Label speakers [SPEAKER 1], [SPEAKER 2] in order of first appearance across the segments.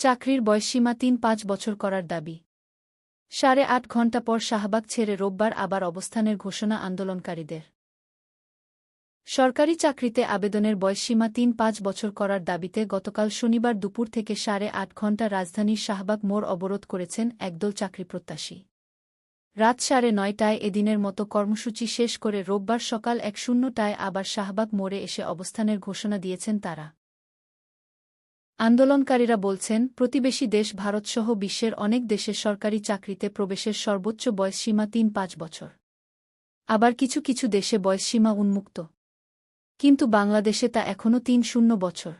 [SPEAKER 1] চাকরির বয়সসীমা তিন পাঁচ বছর করার দাবি। সাড়ে আট ঘণ্টা পর শাহবাগ ছেড়ে রোববার আবার অবস্থানের ঘোষণা আন্দোলনকারীদের। সরকারি চাকরিতে আবেদনের বয়সসীমা তিন পাঁচ বছর করার দাবিতে গতকাল শনিবার দুপুর থেকে সাড়ে আট ঘণ্টা রাজধানীর শাহবাগ মোড় অবরোধ করেছেন একদল চাকরিপ্রত্যাশী রাত সাড়ে নয়টায় এদিনের মতো কর্মসূচি শেষ করে রোববার সকাল এক শূন্যটায় আবার শাহবাগ মোড়ে এসে অবস্থানের ঘোষণা দিয়েছেন তারা। আন্দোলনকারীরা বলছেন, প্রতিবেশী দেশ ভারতসহ বিশ্বের অনেক দেশের সরকারি চাকরিতে প্রবেশের সর্বোচ্চ বয়সসীমা তিন পাঁচ বছর। আবার কিছু কিছু দেশে বয়সসীমা উন্মুক্ত। কিন্তু বাংলাদেশে তা এখনও তিন শূন্য বছর।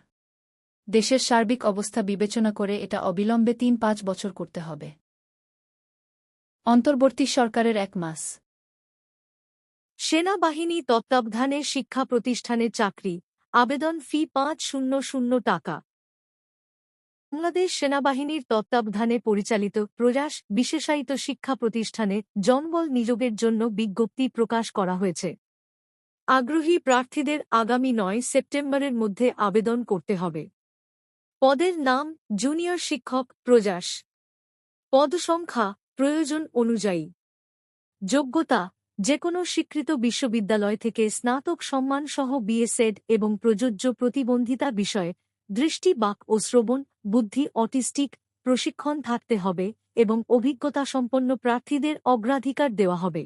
[SPEAKER 1] দেশের সার্বিক অবস্থা বিবেচনা করে এটা অবিলম্বে তিন পাঁচ বছর করতে হবে। অন্তর্বর্তী সরকারের এক মাস।
[SPEAKER 2] সেনাবাহিনী তত্ত্বাবধানে শিক্ষা প্রতিষ্ঠানে চাকরি, আবেদন ফি পাঁচ শূন্য শূন্য টাকা। বাংলাদেশ সেনাবাহিনীর তত্ত্বাবধানে পরিচালিত প্রয়াস বিশেষায়িত শিক্ষা প্রতিষ্ঠানে জনবল নিয়োগের জন্য বিজ্ঞপ্তি প্রকাশ করা হয়েছে। আগ্রহী প্রার্থীদের আগামী নয় সেপ্টেম্বরের মধ্যে আবেদন করতে হবে। পদের নাম জুনিয়র শিক্ষক প্রজাস পদ সংখ্যা প্রয়োজন অনুযায়ী। যোগ্যতা যে কোনো স্বীকৃত বিশ্ববিদ্যালয় থেকে স্নাতক সম্মানসহ বিএসএড এবং প্রযোজ্য প্রতিবন্ধিতা বিষয়ে দৃষ্টি, বাক ও শ্রবণ, বুদ্ধি, অটিস্টিক, প্রশিক্ষণ থাকতে হবে এবং অভিজ্ঞতা সম্পন্ন প্রার্থীদের অগ্রাধিকার দেওয়া হবে।